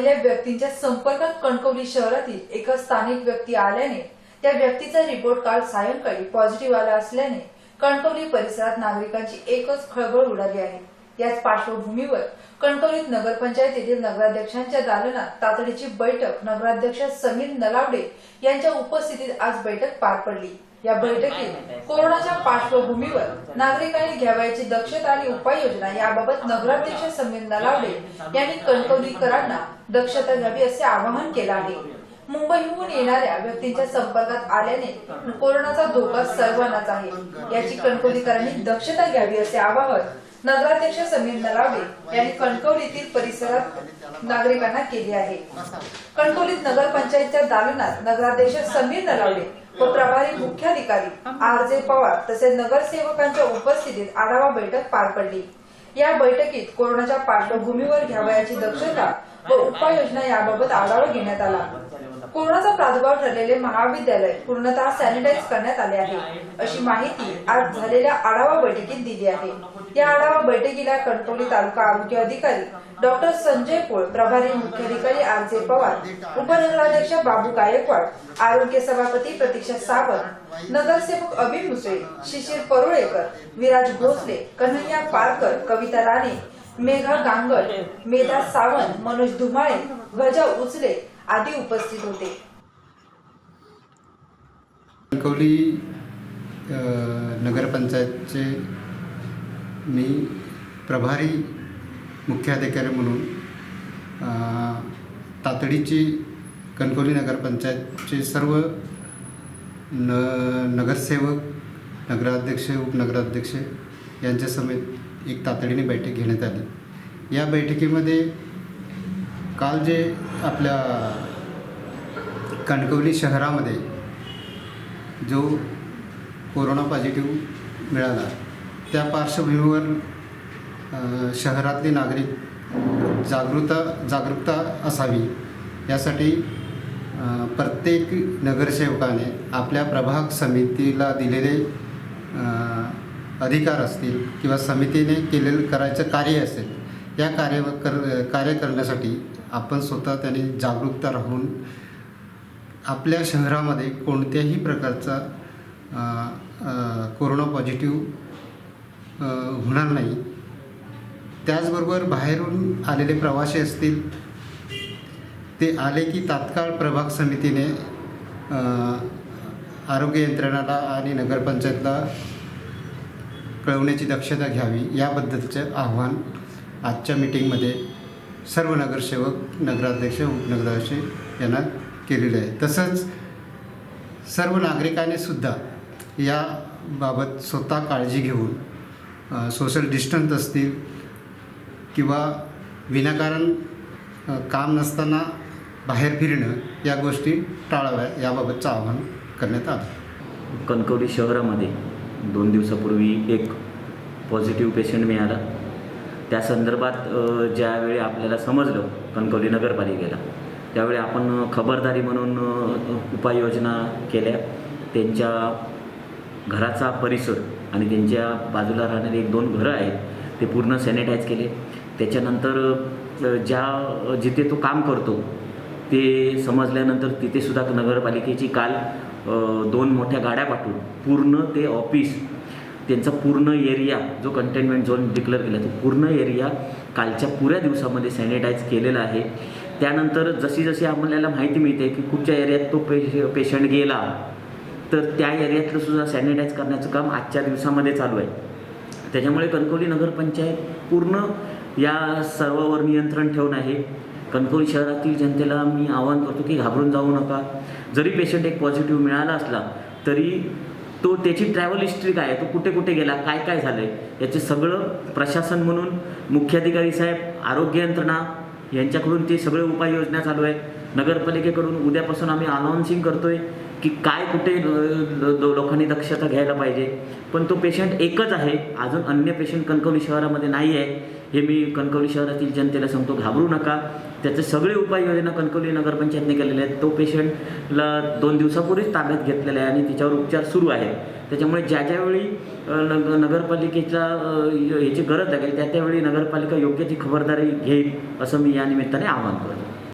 आलेल्या व्यक्तींच्या संपर्कात कणकवली शहरातील एका स्थानिक व्यक्ती आल्याने त्या व्यक्तीचा रिपोर्ट काल सायंकाळी पॉझिटिव्ह आला असल्याने कणकवली परिसरात नागरिकांची एकच खळबळ उडाली आहे. याच पार्श्वभूमीवर कणकवलीत नगरपंचायत येथील नगराध्यक्षांच्या दालनात तातडीची बैठक नगराध्यक्ष समीर नलावडे यांच्या उपस्थितीत आज बैठक पार पडली. या बैठकीत कोरोनाच्या पार्श्वभूमीवर नागरिकांनी घ्यावयाची दक्षता आणि उपाययोजना याबाबत नगराध्यक्ष समीर लावडे यांनी कणकवलीकरांना दक्षता घ्यावी असे आवाहन केलं आहे. मुंबईहून येणाऱ्या व्यक्तींच्या संपर्कात आल्याने कोरोनाचा धोका सर्वांनाच आहे. याची कणकवलीकरांनी दक्षता घ्यावी असे आवाहन नगराध्यक्ष समीर नलावडे यांनी कणकवलीतील परिसरात नागरिकांना केली आहे. कणकवलीत नगरपंचायतच्या दालनात नगराध्यक्ष समीर नलावडे व प्रभारी मुख्याधिकारी आर जे पवार तसेच नगरसेवकांच्या उपस्थितीत आढावा बैठक पार पडली. या बैठकीत कोरोनाच्या पार्श्वभूमीवर घ्यावयाची दक्षता व उपाययोजना याबाबत आढावा घेण्यात आला. कोरोनाचा प्रादुर्भाव ठरलेले महाविद्यालय पूर्णतः सॅनिटाईज करण्यात आले आहे. अशी माहिती आज झालेल्या आढावा बैठकीत दिली आहे. या आढावा बैठकीला कणकवली तालुका आरोग्य अधिकारी डॉक्टर संजय पोळ प्रभारी मुख्याधिकारी आर जे पवार उपनगराध्यक्ष बाबू गायकवाड आरोग्य सभापती प्रतीक्षा सावंत नगरसेवक अभिन मुसळे शिशिर परुळेकर विराज भोसले कन्हैया पारकर कविता राणे मेघा गांगड मेधा सावंत मनोज धुमाळे गजा उचले आदी उपस्थित होते. कणकवली नगरपंचायतचे मी प्रभारी मुख्याधिकारी म्हणून तातडीची कणकवली नगरपंचायतचे सर्व न नगरसेवक नगराध्यक्ष उपनगराध्यक्ष यांच्या समेत एक तातडीने बैठक घेण्यात आली. या बैठकीमध्ये काल जे आपल्या कणकवली शहरामध्ये जो कोरोना पॉझिटिव्ह मिळाला त्या पार्श्वभूमीवर शहरातले नागरिक जागृता जागरूकता असावी यासाठी प्रत्येक नगरसेवकाने आपल्या प्रभाग समितीला दिलेले अधिकार असतील किंवा समितीने केलेलं करायचं कार्य असेल या कार्य कर कार्य करण्यासाठी आपण स्वतः त्याने जागरूकता राहून आपल्या शहरामध्ये कोणत्याही प्रकारचा कोरोना पॉझिटिव्ह होणार नाही. त्याचबरोबर बाहेरून आलेले प्रवासी असतील ते आले की तात्काळ प्रभाग समितीने आरोग्य यंत्रणाला आणि नगरपंचायतला कळवण्याची दक्षता घ्यावी याबद्दलचं आव्हान आजच्या मीटिंगमध्ये सर्व नगरसेवक नगराध्यक्ष उपनगराध्यक्ष यांना केलेलं आहे. तसंच सर्व नागरिकांनी सुद्धा याबाबत स्वतः काळजी घेऊन सोशल डिस्टन्स असतील किंवा विनाकारण काम नसताना बाहेर फिरणं या गोष्टी टाळाव्या याबाबतचं आवाहन करण्यात आलं. कणकवली शहरामध्ये दोन दिवसापूर्वी एक पॉझिटिव्ह पेशंट मिळाला. त्या संदर्भात ज्यावेळी आपल्याला समजलं कणकवली नगरपालिकेला त्यावेळी आपण खबरदारी म्हणून उपाययोजना केल्या. त्यांच्या घराचा परिसर आणि त्यांच्या बाजूला राहणारे एक दोन घरं आहेत ते पूर्ण सॅनिटाईज केले. त्याच्यानंतर ज्या जिथे तो काम करतो ते समजल्यानंतर तिथेसुद्धा नगरपालिकेची काल दोन मोठ्या गाड्या पाठवून पूर्ण ते ऑफिस त्यांचा पूर्ण एरिया जो कंटेनमेंट झोन डिक्लेअर केला तो पूर्ण एरिया कालच्या पुऱ्या दिवसामध्ये सॅनिटाईज केलेला आहे. त्यानंतर जशी जशी आपल्याला माहिती मिळते की कुठच्या एरियात तो पेश पेशंट गेला तर त्या एरियातलं सुद्धा सॅनिटाईज करण्याचं काम आजच्या दिवसामध्ये चालू आहे. त्याच्यामुळे कणकवली नगरपंचायत पूर्ण या सर्वावर नियंत्रण ठेवून आहे. कणकवली शहरातील जनतेला मी आवाहन करतो की घाबरून जाऊ नका. जरी पेशंट एक पॉझिटिव्ह मिळाला असला तरी तो त्याची ट्रॅव्हल हिस्ट्री काय तो कुठे कुठे गेला? काय काय झालं आहे याचे सगळं प्रशासन म्हणून मुख्याधिकारी साहेब आरोग्य यंत्रणा यांच्याकडून ते सगळे उपाययोजना चालू आहे. नगरपालिकेकडून उद्यापासून आम्ही अनाऊन्सिंग करतोय की काय कुठे लोकांनी दक्षता घ्यायला पाहिजे. पण तो पेशंट एकच आहे. अजून अन्य पेशंट कणकवली शहरामध्ये नाही आहे. हे मी कणकवली शहरातील जनतेला सांगतो घाबरू नका. त्याचे सगळे उपाययोजना कणकवली नगरपंचायतने केलेले आहेत. तो पेशंटला दोन दिवसापूर्वीच ताब्यात घेतलेला आहे आणि तिच्यावर उपचार सुरू आहे. त्याच्यामुळे ज्या ज्यावेळी नग नगरपालिकेच्या ह्याची गरज लागेल त्या त्यावेळी नगरपालिका योग्य ती खबरदारी घेईल असं मी या निमित्ताने आवाहन करतो.